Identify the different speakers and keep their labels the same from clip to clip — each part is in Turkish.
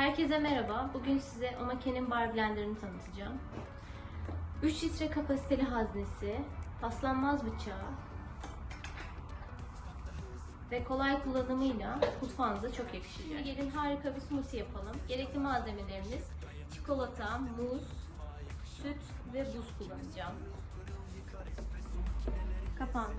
Speaker 1: Herkese merhaba. Bugün size Omake'nin bar blenderını tanıtacağım. 3 litre kapasiteli haznesi, paslanmaz bıçağı ve kolay kullanımıyla mutfağınıza çok yakışacak. Şimdi gelin harika bir smoothie yapalım. Gerekli malzemelerimiz çikolata, muz, süt ve buz kullanacağım. Kapağını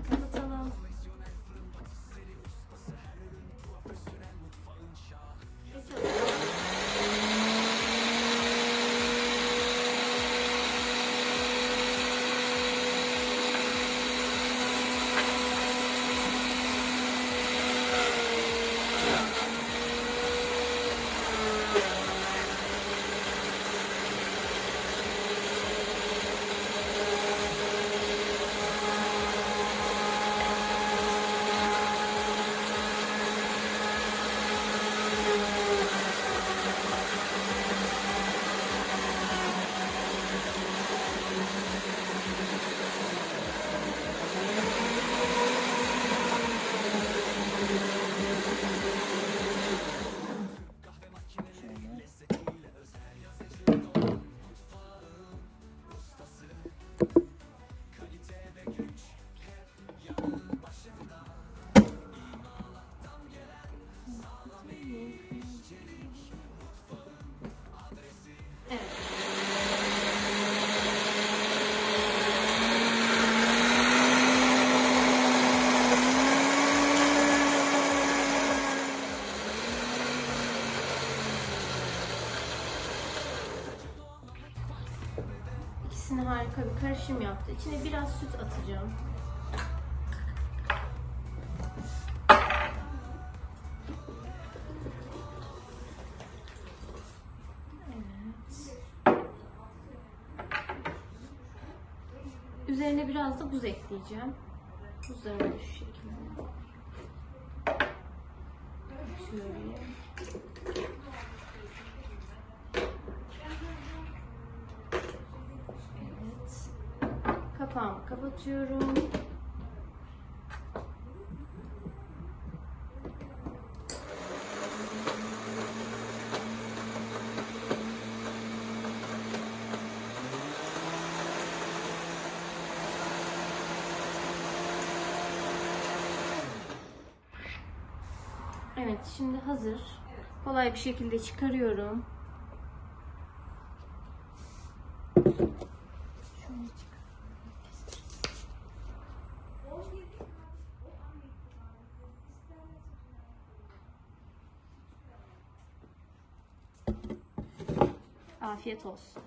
Speaker 1: İkisini harika bir karışım yaptı. İçine biraz süt atacağım. Üzerine biraz da buz ekleyeceğim. Buzlarımı şu şekilde. Şöyle. Evet. Kapağımı kapatıyorum. Evet, şimdi hazır. Kolay bir şekilde çıkarıyorum. Afiyet olsun.